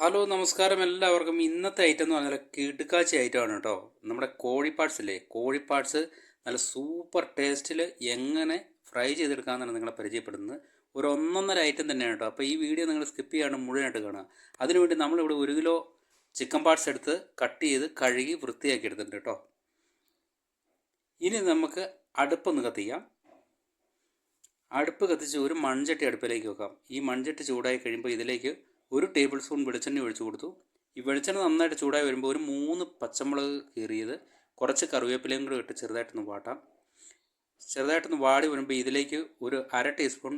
Hello നമസ്കാരം എല്ലാവർക്കും. ഇന്നത്തെ ഐറ്റം എന്ന് പറഞ്ഞാൽ കിടുക്കാച്ചി ഐറ്റമാണ് കേട്ടോ. നമ്മുടെ കോഴിപ്പാട്സ് അല്ലേ ഇല്ലേ? കോഴി നല്ല സൂപ്പർ ടേസ്റ്റിൽ എങ്ങനെ ഫ്രൈ ചെയ്തെടുക്കാമെന്നാണ് നിങ്ങളെ പരിചയപ്പെടുന്നത്. ഒരു ഒന്നൊന്നര ഐറ്റം തന്നെയാണ് കേട്ടോ. അപ്പോൾ ഈ വീഡിയോ നിങ്ങൾ സ്കിപ്പ് ചെയ്യാണ്ട് മുഴുവനായിട്ട് കാണുക. അതിനുവേണ്ടി നമ്മളിവിടെ ഒരു കിലോ ചിക്കൻ പാർട്സ് എടുത്ത് കട്ട് ചെയ്ത് കഴുകി വൃത്തിയാക്കി എടുത്തിട്ടുണ്ട് കേട്ടോ. ഇനി നമുക്ക് അടുപ്പൊന്ന് കത്തിക്കാം. അടുപ്പ് കത്തിച്ച് ഒരു മൺചട്ടി അടുപ്പിലേക്ക് വെക്കാം. ഈ മൺചട്ടി ചൂടായി കഴിയുമ്പോൾ ഇതിലേക്ക് ഒരു ടേബിൾ സ്പൂൺ വെളിച്ചെണ്ണ ഒഴിച്ചു കൊടുത്തു. ഈ വെളിച്ചെണ്ണ നന്നായിട്ട് ചൂടായി വരുമ്പോൾ ഒരു മൂന്ന് പച്ചമുളക് കീറിയത് കുറച്ച് കറിവേപ്പിലയും കൂടെ ഇട്ട് ചെറുതായിട്ടൊന്ന് വാട്ടാം. ചെറുതായിട്ടൊന്ന് വാടി വരുമ്പോൾ ഇതിലേക്ക് ഒരു അര ടീസ്പൂൺ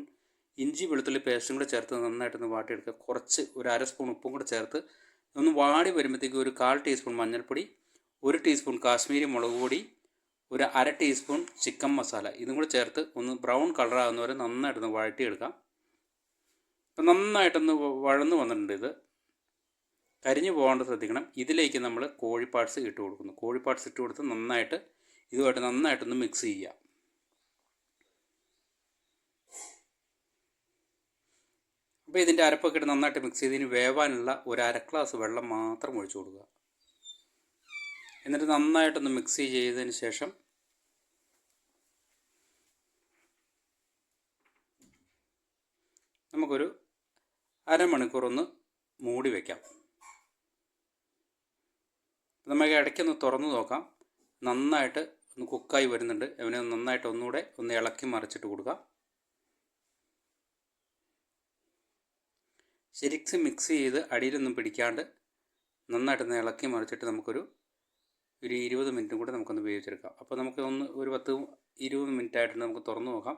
ഇഞ്ചി വെളുത്തുള്ളി പേസ്റ്റും കൂടെ ചേർത്ത് നന്നായിട്ടൊന്ന് വാട്ടിയെടുക്കുക. കുറച്ച് ഒരു അര സ്പൂൺ ഉപ്പും കൂടെ ചേർത്ത് ഒന്ന് വാടി വരുമ്പോഴത്തേക്ക് ഒരു കാൽ ടീസ്പൂൺ മഞ്ഞൾപ്പൊടി ഒരു ടീസ്പൂൺ കാശ്മീരി മുളക് പൊടി ഒരു അര ടീസ്പൂൺ ചിക്കൻ മസാല. ഇതും കൂടെ ചേർത്ത് ഒന്ന് ബ്രൗൺ കളറാകുന്ന വരെ നന്നായിട്ടൊന്ന് വഴറ്റിയെടുക്കാം. ഇപ്പം നന്നായിട്ടൊന്ന് വഴന്ന് വന്നിട്ടുണ്ട് ഇത്. കരിഞ്ഞു പോകാണ്ട് ശ്രദ്ധിക്കണം. ഇതിലേക്ക് നമ്മൾ കോഴി പാർട്സ് ഇട്ട് കൊടുക്കുന്നു. കോഴി പാർട്സ് ഇട്ട് കൊടുത്ത് നന്നായിട്ട് ഇതുമായിട്ട് നന്നായിട്ടൊന്ന് മിക്സ് ചെയ്യുക. അപ്പോൾ ഇതിന്റെ അരപ്പൊക്കെ ഇട്ട് നന്നായിട്ട് മിക്സ് ചെയ്തതിന് വേവാനുള്ള ഒരു അര ഗ്ലാസ് വെള്ളം മാത്രം ഒഴിച്ചു കൊടുക്കുക. എന്നിട്ട് നന്നായിട്ടൊന്ന് മിക്സ് ചെയ്തതിന് ശേഷം നമുക്കൊരു അരമണിക്കൂർ ഒന്ന് മൂടി വയ്ക്കാം നമുക്ക് ഇടയ്ക്കൊന്ന് തുറന്നു നോക്കാം. നന്നായിട്ട് ഒന്ന് കുക്കായി വരുന്നുണ്ട്. അവനെ നന്നായിട്ട് ഒന്നുകൂടെ ഒന്ന് ഇളക്കി മറിച്ചിട്ട് കൊടുക്കാം. ശരിക്കും മിക്സ് ചെയ്ത് അടിയിലൊന്നും പിടിക്കാണ്ട് നന്നായിട്ടൊന്ന് ഇളക്കി മറിച്ചിട്ട് നമുക്കൊരു ഒരു ഇരുപത് മിനിറ്റും കൂടെ നമുക്കൊന്ന് ഉപയോഗിച്ചെടുക്കാം അപ്പോൾ നമുക്ക് ഒന്ന് ഒരു പത്ത് ഇരുപത് മിനിറ്റ് നമുക്ക് തുറന്നു നോക്കാം.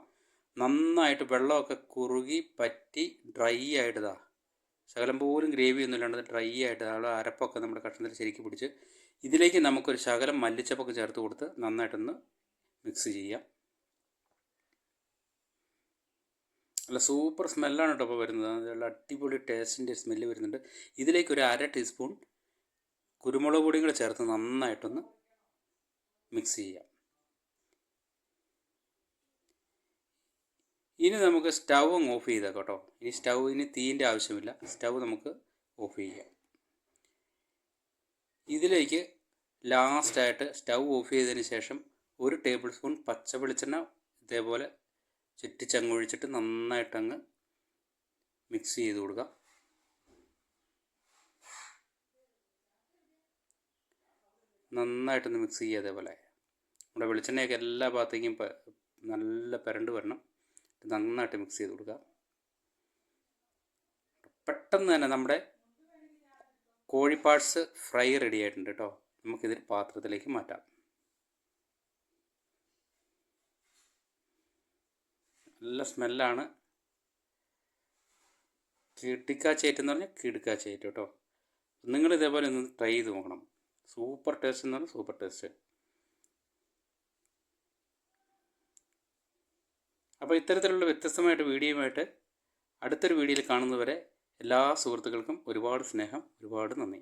നന്നായിട്ട് വെള്ളമൊക്കെ കുറുകി പറ്റി ഡ്രൈ ആയിട്ടതാ. ശകലം പോലും ഗ്രേവി ഒന്നും ഇല്ലാണ്ട് ഡ്രൈ ആയിട്ട് ആ അരപ്പൊക്കെ നമ്മുടെ കഷ്ണത്തിൽ ശരിക്കും പിടിച്ച് ഇതിലേക്ക് നമുക്കൊരു ശകലം മല്ലിച്ചപ്പൊക്കെ ചേർത്ത് കൊടുത്ത് നന്നായിട്ടൊന്ന് മിക്സ് ചെയ്യാം. നല്ല സൂപ്പർ സ്മെല്ലാണ് കേട്ടോ ഇപ്പോൾ വരുന്നത്. നല്ല അടിപൊളി ടേസ്റ്റിന്റെ സ്മെല്ല് വരുന്നുണ്ട്. ഇതിലേക്ക് ഒരു അര ടീസ്പൂൺ കുരുമുളക് പൊടിയും കൂടെ ചേർത്ത് നന്നായിട്ടൊന്ന് മിക്സ് ചെയ്യാം. ഇനി നമുക്ക് സ്റ്റൗ അങ്ങ് ഓഫ് ചെയ്താൽ കേട്ടോ. ഇനി സ്റ്റൗ ഇനി തീന്റെ ആവശ്യമില്ല. സ്റ്റൗ നമുക്ക് ഓഫ് ചെയ്യാം. ഇതിലേക്ക് ലാസ്റ്റായിട്ട് സ്റ്റൗ ഓഫ് ചെയ്തതിന് ശേഷം ഒരു ടേബിൾ സ്പൂൺ പച്ച വെളിച്ചെണ്ണ ഇതേപോലെ ചുറ്റിച്ചങ്ങ് ഒഴിച്ചിട്ട് നന്നായിട്ടങ്ങ് മിക്സ് ചെയ്ത് കൊടുക്കുക നന്നായിട്ടൊന്ന് മിക്സ് ചെയ്യുക അതേപോലെ. നമ്മുടെ വെളിച്ചെണ്ണയൊക്കെ എല്ലാ ഭാഗത്തേക്കും നല്ല പരണ്ട് വരണം. നന്നായിട്ട് മിക്സ് ചെയ്ത് കൊടുക്കുക. പെട്ടെന്ന് തന്നെ നമ്മുടെ കോഴി പാർട്സ് ഫ്രൈ റെഡി ആയിട്ടുണ്ട് കേട്ടോ നമുക്കിതിൽ പാത്രത്തിലേക്ക് മാറ്റാം. നല്ല സ്മെല്ലാണ് കിടുക്കാച്ചേറ്റ് എന്ന് പറഞ്ഞാൽ കിടുക്കാച്ചേറ്റ് കേട്ടോ നിങ്ങൾ ഇതേപോലെ ഒന്ന് ട്രൈ ചെയ്ത് നോക്കണം. സൂപ്പർ ടേസ്റ്റ് എന്ന് പറഞ്ഞാൽ സൂപ്പർ ടേസ്റ്റ് അപ്പോൾ ഇത്തരത്തിലുള്ള വ്യത്യസ്തമായിട്ട് വീഡിയോയുമായിട്ട് അടുത്തൊരു വീഡിയോയിൽ കാണുന്നവരെ എല്ലാ സുഹൃത്തുക്കൾക്കും ഒരുപാട് സ്നേഹം ഒരുപാട് നന്ദി.